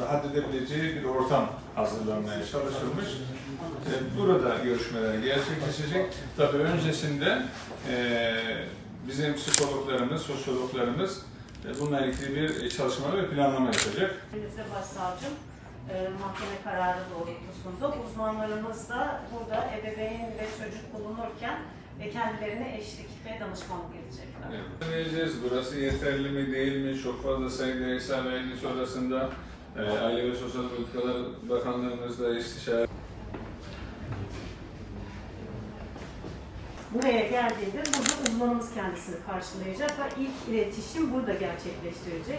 rahat edebileceği bir ortam hazırlanmaya çalışılmış. E, Burada görüşmeler gerçekleşecek. Tabii öncesinde e, bizim psikologlarımız, sosyologlarımız e, bununla ilgili bir çalışma ve planlama yapacak. Elimizde başsavcım mahkeme kararı doğrultusunda uzmanlarımız da burada ebeveyn ve çocuk bulunurken e, kendilerine eşlik ve danışmanlık edecekler. Evet. Deneyeceğiz. Burası yeterli mi değil mi? Çok fazla sayıda insan vergi sonrasında e, Aile ve Sosyal Politikalar Bakanlığımızla istişare Buraya geldiğinde burada uzmanımız kendisini karşılayacak ve ilk iletişim burada gerçekleştirecek.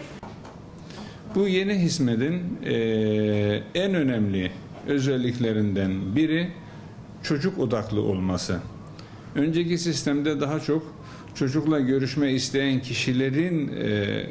Bu yeni hizmetin eee, en önemli özelliklerinden biri çocuk odaklı olması. Önceki sistemde daha çok çocukla görüşme isteyen kişilerin eee,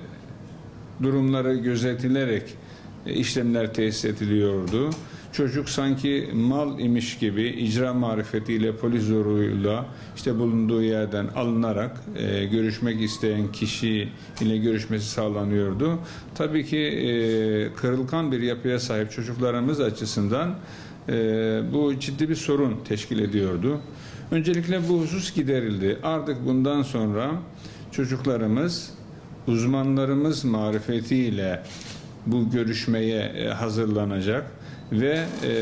durumları gözetilerek e, işlemler tesis ediliyordu. Çocuk sanki mal imiş gibi icra marifetiyle, polis zoruyla işte bulunduğu yerden alınarak e, görüşmek isteyen kişi ile görüşmesi sağlanıyordu. Tabii ki e, kırılgan bir yapıya sahip çocuklarımız açısından e, bu ciddi bir sorun teşkil ediyordu. Öncelikle bu husus giderildi. Artık bundan sonra çocuklarımız uzmanlarımız marifetiyle bu görüşmeye e, hazırlanacak ve e,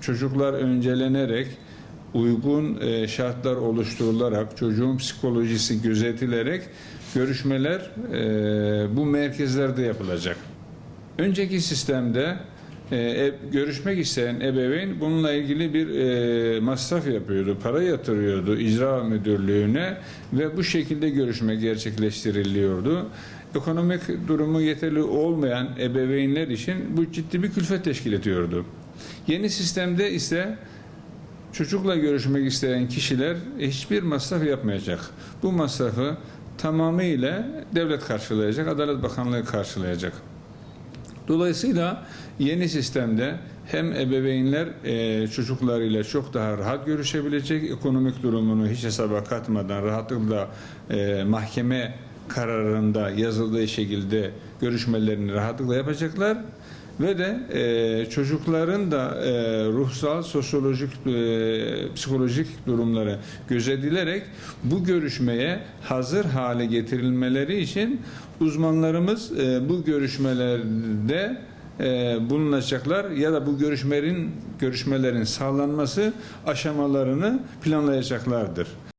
çocuklar öncelenerek uygun e, şartlar oluşturularak çocuğun psikolojisi gözetilerek görüşmeler bu merkezlerde yapılacak. Önceki sistemde görüşmek isteyen ebeveyn bununla ilgili bir masraf yapıyordu, para yatırıyordu icra müdürlüğüne ve bu şekilde görüşme gerçekleştiriliyordu. Ekonomik durumu yeterli olmayan ebeveynler için bu ciddi bir külfet teşkil ediyordu. Yeni sistemde ise çocukla görüşmek isteyen kişiler hiçbir masraf yapmayacak. Bu masrafı tamamıyla devlet karşılayacak, Adalet Bakanlığı karşılayacak. Dolayısıyla yeni sistemde hem ebeveynler e, çocuklarıyla çok daha rahat görüşebilecek, ekonomik durumunu hiç hesaba katmadan rahatlıkla e, mahkeme kararında yazıldığı şekilde görüşmelerini rahatlıkla yapacaklar ve de e, çocukların da e, ruhsal, sosyolojik, e, psikolojik durumları gözetilerek bu görüşmeye hazır hale getirilmeleri için uzmanlarımız e, bu görüşmelerde e, bulunacaklar ya da bu görüşmelerin görüşmelerin sağlanması aşamalarını planlayacaklardır.